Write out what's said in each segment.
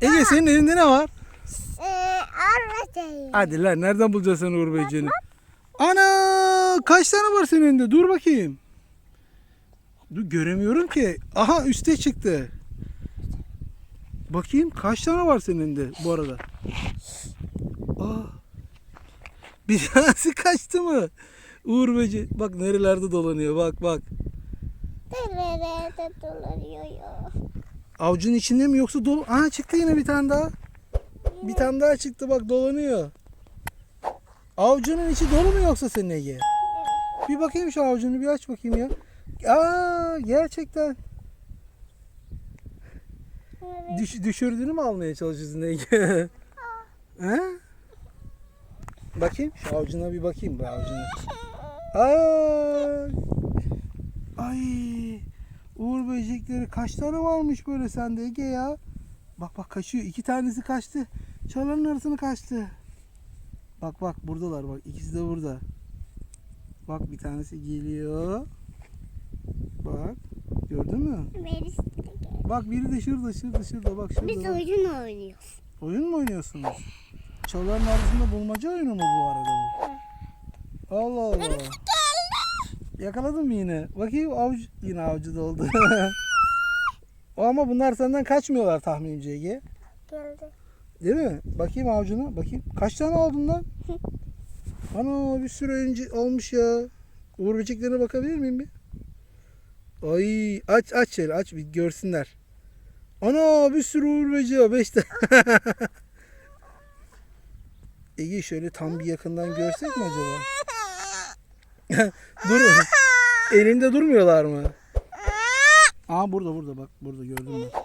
Ege senin elinde ne var? Ee, anlatayım. Hadi lan nereden bulacaksın sen Uğur? Ana kaç tane var senin elinde? Dur bakayım. Dur göremiyorum ki. Aha üste çıktı. Bakayım kaç tane var senin elinde bu arada? Aa. Bir tanesi kaçtı mı? Uğur Böceği. Bak nerelerde dolanıyor bak bak. Nerede dolanıyor ya? Avucun içinde mi yoksa dolu? Aha çıktı yine bir tane daha. Bir tane daha çıktı bak dolanıyor. Avucunun içi dolu mu yoksa senin Ege? Bir bakayım şu avucunu bir aç bakayım ya. Aa gerçekten. Düş, düşürdüğünü mü almaya çalışıyorsun Ege? He? Bakayım şu avucuna bir bakayım bu avucuna. Ay. Ay. Uğur böcekleri kaç tane varmış böyle sende Ege ya? Bak bak kaçıyor. İki tanesi kaçtı. Çalanın arasını kaçtı. Bak bak buradalar bak. ikisi de burada. Bak bir tanesi geliyor. Bak. Gördün mü? De gel. Bak biri de şurada şurada şurada bak şurada. Biz bak. oyun oynuyoruz. Oyun mu oynuyorsunuz? Çalıların arasında bulmaca oyunu mu bu arada bu? Allah Allah. Yakaladın mı yine? Bakayım avuç yine avcı doldu. o ama bunlar senden kaçmıyorlar tahminimce Ege. Geldi. Değil mi? Bakayım avucuna. Bakayım. Kaç tane aldın lan? Ana bir sürü önce olmuş ya. Uğur böceklerine bakabilir miyim bir? Ay aç aç şöyle aç bir görsünler. Ana bir sürü uğur böceği. Beş tane. Ege şöyle tam bir yakından görsek mi acaba? Dur. Elinde durmuyorlar mı? Aa burada burada bak. Burada gördüm bak.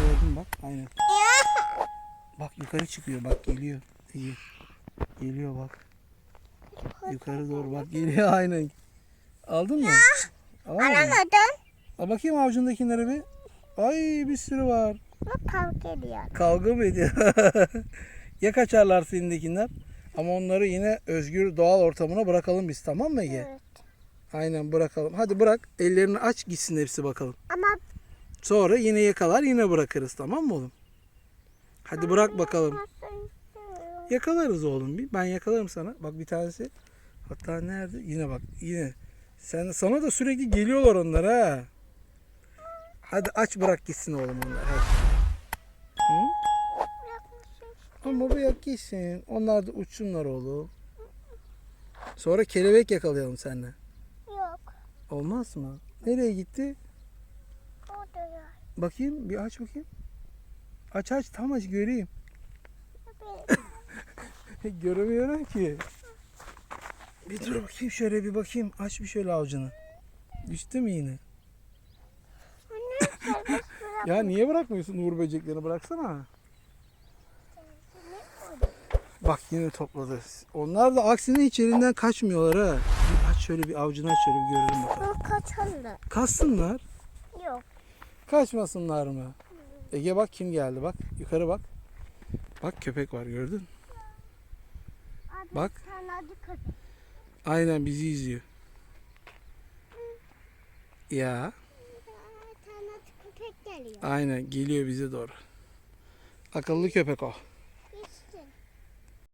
Gördüm bak. Aynen. Bak yukarı çıkıyor bak geliyor. İyi. Geliyor bak. Yukarı doğru bak geliyor aynen. Aldın mı? Aldın mı? Anlamadım. Al bakayım avucundakilere bir. Ay bir sürü var. Bu kavga ediyor. Kavga mı ediyor? ya kaçarlar senindekiler? Ama onları yine özgür doğal ortamına bırakalım biz tamam mı Ege? Evet. Aynen bırakalım. Hadi bırak ellerini aç gitsin hepsi bakalım. Ama Sonra yine yakalar yine bırakırız tamam mı oğlum? Hadi bırak bakalım. Yakalarız oğlum bir. Ben yakalarım sana. Bak bir tanesi. Hatta nerede? Yine bak. Yine. Sen sana da sürekli geliyorlar onlar ha. Hadi aç bırak gitsin oğlum onlar. Hadi. Hı? Ama bırak gitsin. Onlar da uçsunlar oğlum. Sonra kelebek yakalayalım seninle. Yok. Olmaz mı? Nereye gitti? Orada ya. Bakayım bir aç bakayım. Aç aç tam aç göreyim. Göremiyorum ki. Bir dur bakayım şöyle bir bakayım. Aç bir şöyle avucunu. Düştü mü yine? Ya niye bırakmıyorsun Uğur böceklerini bıraksana. Bak yine topladı. Onlar da aksine hiç elinden kaçmıyorlar ha. Bir aç şöyle bir avucunu aç şöyle bir görelim bakalım. Kaçandı. Kaçsınlar. Yok. Kaçmasınlar mı? Ege bak kim geldi bak. Yukarı bak. Bak köpek var gördün. Abi Bak. Kaç. Aynen bizi izliyor. Ya köpek geliyor. aynen geliyor bize doğru. Akıllı köpek o.